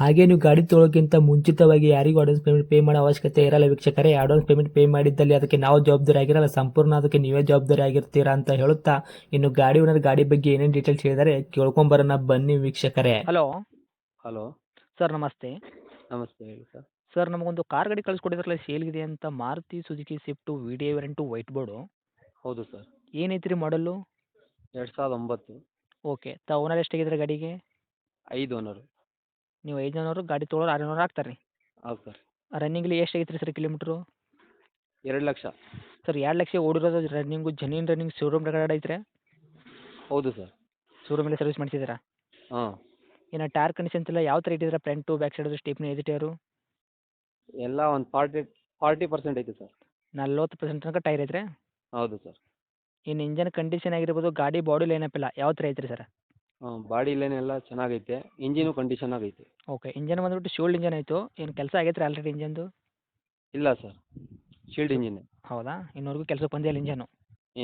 ಹಾಗೆ ನೀವು ಗಾಡಿ ತೊಳೋಕ್ಕಿಂತ ಮುಂಚಿತವಾಗಿ ಯಾರಿಗೂ ಅಡ್ವಾನ್ಸ್ ಪೇಮೆಂಟ್ ಪೇ ಮಾಡೋ ಅವಶ್ಯಕತೆ ಇರಲ್ಲ ವೀಕ್ಷಕರೇ. ಅಡ್ವಾನ್ಸ್ ಪೇಮೆಂಟ್ ಪೇ ಮಾಡಿದ್ದಲ್ಲಿ ಅದಕ್ಕೆ ನಾವು ಜವಾಬ್ದಾರಿ ಆಗಿರಲ್ಲ. ಸಂಪೂರ್ಣ ಅದಕ್ಕೆ ನೀವೇ ಜವಾಬ್ದಾರಿ ಆಗಿರ್ತೀರಾ ಅಂತ ಹೇಳುತ್ತಾ ಇನ್ನು ಗಾಡಿ ಓನರ್ ಗಾಡಿ ಬಗ್ಗೆ ಏನೇನು ಡೀಟೇಲ್ಸ್ ಹೇಳಿದರೆ ಕೇಳ್ಕೊಂಬರೋಣ ಬನ್ನಿ ವೀಕ್ಷಕರೇ. ಹಲೋ ಹಲೋ ಸರ್ ನಮಸ್ತೆ. ನಮಸ್ತೆ ಹೇಳಿ ಸರ್ ಸರ್ ನಮಗೊಂದು ಕಾರ್ ಗಾಡಿ ಕಳಿಸ್ಕೊಟ್ಟಿದ್ರಲ್ಲ ಸೇಲ್ಗಿದೆ ಅಂತ Maruti Suzuki swift V D variant white board ಹೌದು ಸರ್ ಏನೈತೆ ರೀ ಮಾಡಲ್ಲು ಎರಡು ಸಾವಿರದ ಒಂಬತ್ತು. ಓಕೆ ತಾ ಓನರ್ ಎಷ್ಟಾಗಿದ್ರೆ ಗಾಡಿಗೆ? ಐದು ಓನರು ನೀವು ಐದು ಜನರು ಗಾಡಿ ತೊಗೊಳೋರು ಆರು ಜನರು ಆಗ್ತಾರೆ ರೀ ಹೌದು ಸರ್. ರನ್ನಿಂಗ್ಲಿ ಎಷ್ಟು ಐತ್ರಿ ಸರ್ ಕಿಲೋಮೀಟ್ರು? ಎರಡು ಲಕ್ಷ. ಸರ್ ಎರಡು lakh ಓಡಿರೋದು running genuine running showroom record ಐತ್ರಿ? ಹೌದು ಸರ್. ಶೋರೂಮಲ್ಲಿ ಸರ್ವಿಸ್ ಮಾಡಿಸಿದ್ದೀರಾ? ಹಾಂ. ಇನ್ನು ಟೈರ್ ಕಂಡೀಷನ್ಸ್ ಎಲ್ಲ ಯಾವ ಥರ ಇಟ್ಟಿದ್ದೀರಾ? ಫ್ರಂಟು ಬ್ಯಾಕ್ ಸೈಡು ಸ್ಟೇಪ್ನಿ ಎದು ಟೈರು ಎಲ್ಲ ಒಂದು ಫಾರ್ಟಿ ಫಾರ್ಟಿ ಪರ್ಸೆಂಟ್ ಐತೆ ಸರ್. ನಲ್ವತ್ತು ಪರ್ಸೆಂಟ್ ತನಕ ಟೈರ್ ಐತ್ರಿ? ಹೌದು ಸರ್. ಇನ್ನು ಇಂಜನ್ ಕಂಡೀಷನ್ ಆಗಿರ್ಬೋದು ಗಾಡಿ ಬಾಡಿ ಲೈನಪ್ ಇಲ್ಲ ಯಾವ ಥರ ಐತ್ರಿ ಸರ್? ಬಾಡಿ ಲೈನ್ ಎಲ್ಲ ಚೆನ್ನಾಗೈತೆ ಇಂಜಿನು ಕಂಡೀಷನ್ ಆಗೈತೆ. ಓಕೆ ಇಂಜನ್ ಬಂದ್ಬಿಟ್ಟು ಶೋಲ್ಡ್ ಇಂಜನ್ ಆಯಿತು. ಏನು ಕೆಲಸ ಆಗೈತೆ ರೀ ಆಲ್ರೆಡಿ ಇಂಜನ್ದು? ಇಲ್ಲ ಸರ್ ಶೀಲ್ಡ್ ಇಂಜಿನ್. ಹೌದಾ? ಇನ್ನೂವರೆಗೂ ಕೆಲಸಕ್ಕೆ ಬಂದಿಲ್ಲ ಇಂಜನು?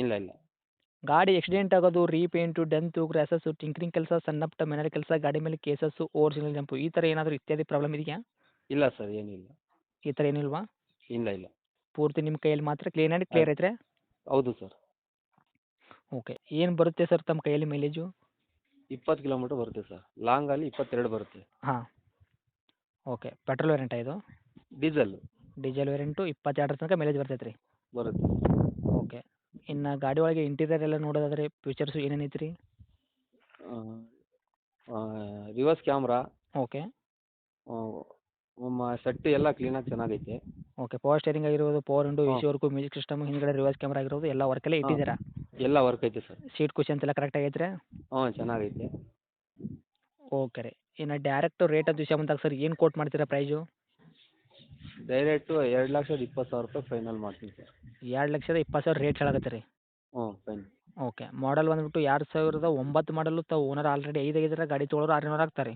ಇಲ್ಲ ಇಲ್ಲ. ಗಾಡಿ ಆಕ್ಸಿಡೆಂಟ್ ಆಗೋದು ರೀಪೇಂಟು ಡೆಂತು ಕ್ರ್ಯಾಸಸ್ಸು ಟಿಂಕ್ರಿಂಗ್ ಕೆಲಸ ಸಣ್ಣ ಪುಟ್ಟ ಮೆನರಿ ಕೆಲಸ ಗಾಡಿ ಮೇಲೆ ಕೇಸಸ್ಸು ಓರಿಜಿನಲ್ ಜಂಪು ಈ ಥರ ಏನಾದರೂ ಇತ್ಯಾದಿ ಪ್ರಾಬ್ಲಮ್ ಇದೆಯಾ? ಇಲ್ಲ ಸರ್ ಏನಿಲ್ಲ ಈ ಥರ ಏನಿಲ್ವಾ? ಇಲ್ಲ ಇಲ್ಲ. ಪೂರ್ತಿ ನಿಮ್ಮ ಕೈಯಲ್ಲಿ ಮಾತ್ರ ಕ್ಲೀನ್ ಆ್ಯಂಡ್ ಕ್ಲಿಯರ್ ಐತ್ರೆ? ಹೌದು ಸರ್ ಓಕೆ ಏನು ಬರುತ್ತೆ ಸರ್ ತಮ್ಮ ಕೈಯಲ್ಲಿ ಮೈಲೇಜು ಇಪ್ಪತ್ತು ಕಿಲೋಮೀಟ್ರ್ ಬರುತ್ತೆ ಸರ್. ಲಾಂಗಲ್ಲಿ ಇಪ್ಪತ್ತೆರಡು ಬರುತ್ತೆ. ಹಾಂ. ಓಕೆ ಪೆಟ್ರೋಲ್ ವೇರಿಯಂಟ ಇದು? ಡೀಸೆಲ್ ಡೀಸೆಲ್ ವೇರಿಯಂಟು ಇಪ್ಪತ್ತೆರಡರ ತನಕ ಮೈಲೇಜ್ ಬರ್ತೈತೆ ರೀ. ಬರುತ್ತೆ. ಓಕೆ ಇನ್ನು ಗಾಡಿ ಒಳಗೆ ಇಂಟೀರಿಯರ್ ಎಲ್ಲ ನೋಡೋದಾದ್ರೆ ಫೀಚರ್ಸು ಏನೇನು ಐತ್ರಿ? ರಿವರ್ಸ್ ಕ್ಯಾಮ್ರಾ ಓಕೆ ಸೆಟ್ ಎಲ್ಲ ಕ್ಲೀನಾಗಿ ಚೆನ್ನಾಗೈತೆ. ಓಕೆ ಪವರ್ ಸ್ಟೇರಿಂಗ್ ಆಗಿರ್ಬೋದು power window. A C work music system ಹಿಂದ್ಗಡೆ ರಿವರ್ಸ್ ಕ್ಯಾಮ್ರಾ ಆಗಿರೋದು ಎಲ್ಲ ವರ್ಕೆಲ್ಲ. ಇಟ್ಟಿದ್ದೀರಾ? ಎಲ್ಲ ವರ್ಕ್ ಐತೆ ಸರ್ ಸೀಟ್ ಕುಷನ್ಸ್ ಎಲ್ಲ ಕರೆಕ್ಟ್ ಆಗೈತೆ ರೀ ಹಾಂ ಚೆನ್ನಾಗೈತೆ. ಓಕೆ ರೀ. ಇನ್ನು ಡೈರೆಕ್ಟ್ ರೇಟ್ ಅದು ವಿಷಯ ಬಂದಾಗ ಸರ್ ಏನು ಕೋಟ್ ಮಾಡ್ತೀರಾ ಪ್ರೈಸು ಡೈರೆಕ್ಟು ಎರಡು ಲಕ್ಷದ ಇಪ್ಪತ್ತು ಸಾವಿರ ರೂಪಾಯಿ ಫೈನಲ್ ಮಾಡ್ತೀನಿ ಸರ್ ಎರಡು ಲಕ್ಷದ ಇಪ್ಪತ್ತು ಸಾವಿರ ರೇಟ್ ಹೇಳಾಗತ್ತೆ ರೀ? ಹ್ಞೂ ಫೈನ್ ಓಕೆ ಮಾಡಲ್ ಬಂದ್ಬಿಟ್ಟು ಎರಡು ಸಾವಿರದ ಒಂಬತ್ತು ಮಾಡಲು ತಾವು ಓನರ್ ಆಲ್ರೆಡಿ ಐದು ಐದರ ಗಾಡಿ ತೊಗೊಳೋರು ಆರುನೂರು ಆಗ್ತಾರೆ.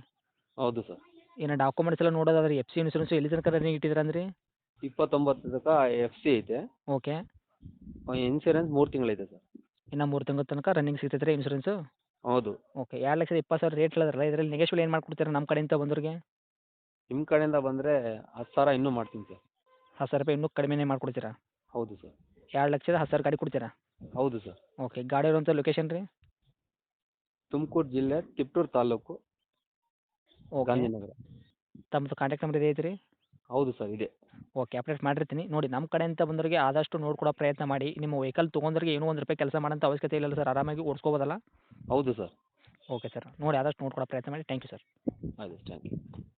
ಹೌದು ಸರ್ ಇನ್ನು ಡಾಕ್ಯುಮೆಂಟ್ಸ್ ಎಲ್ಲ ನೋಡೋದಾದ್ರೆ ಎಫ್ ಸಿ ಇನ್ಸೂರೆನ್ಸ್ ಎಲ್ಲಿ ತನಕ ರನ್ನಿಂಗ್ ಇಟ್ಟಿದ್ದೀರಾ ಅಂದ್ರಿ? ಇಪ್ಪತ್ತೊಂಬತ್ತು ತನಕ ಎಫ್ ಸಿ ಐತೆ. ಓಕೆ ಇನ್ಸೂರೆನ್ಸ್ ಮೂರು ತಿಂಗಳೈತೆ ಸರ್. ಇನ್ನ ಮೂರು ತಿಂಗಳ ತನಕ ರನ್ನಿಂಗ್ ಸಿಗ್ತೈತೆ ರೀ ಇನ್ಸೂರೆನ್ಸು ಹೌದು. ಓಕೆ ಎರಡು ಲಕ್ಷದ ಇಪ್ಪತ್ತು ಸಾವಿರ ರೇಟ್ ಹೇಳಿದ್ರಲ್ಲ ಇದರಲ್ಲಿ ನೆಗೆಶ್ವಲ್ ಏನು ಮಾಡ್ಕೊಡ್ತೀರಾ ನಮ್ಮ ಕಡೆಯಿಂದ ಬಂದವ್ರಿಗೆ? ನಿಮ್ಮ ಕಡೆಯಿಂದ ಬಂದರೆ ಹತ್ತು ಸಾವಿರ ಇನ್ನೂ ಮಾಡ್ತೀನಿ ಸರ್. ಹತ್ತು ಸಾವಿರ ರೂಪಾಯಿ ಇನ್ನೂ ಕಡಿಮೆನೇ ಮಾಡ್ಕೊಡ್ತೀರಾ? ಹೌದು ಸರ್. ಎರಡು ಲಕ್ಷದ ಹತ್ತು ಸಾವಿರ ಗಾಡಿ ಕೊಡ್ತೀರಾ? ಹೌದು ಸರ್. ಓಕೆ ಗಾಡಿ ಇರುವಂಥ ಲೊಕೇಶನ್ ರೀ? ತುಮಕೂರು ಜಿಲ್ಲೆ ತಿಪ್ಟೂರು ತಾಲೂಕು ಓಕೆ. ಗಾಂಧಿನಗರ. ತಮ್ಮದು ಕಾಂಟ್ಯಾಕ್ಟ್ ನಂಬರ್ ಇದೆ ಐತ್ರಿ? ಹೌದು ಸರ್ ಇದೆ. ಓಕೆ ಅಪ್ಡೇಟ್ ಮಾಡಿರ್ತೀನಿ. ನೋಡಿ ನಮ್ಮ ಕಡೆಯಿಂದ ಬಂದವರಿಗೆ ಆದಷ್ಟು ನೋಡ್ಕೊಡೋ ಪ್ರಯತ್ನ ಮಾಡಿ. ನಿಮ್ಮ ವೆಹಿಕಲ್ ತೊಗೊಂಡ್ರಿಗೆ ಏನೂ ಒಂದು ರೂಪಾಯಿ ಕೆಲಸ ಮಾಡೋಂಥ ಅವಶ್ಯಕತೆ ಇಲ್ಲ ಸರ್ ಆರಾಮಾಗಿ ಓಡಿಸ್ಕೋಬೋದಲ್ಲ? ಹೌದು ಸರ್. ಓಕೆ ಸರ್ ನೋಡಿ ಆದಷ್ಟು ನೋಡ್ಕೊಡೋ ಪ್ರಯತ್ನ ಮಾಡಿ. ಥ್ಯಾಂಕ್ ಯು ಸರ್ ಅದೇ ಥ್ಯಾಂಕ್ ಯು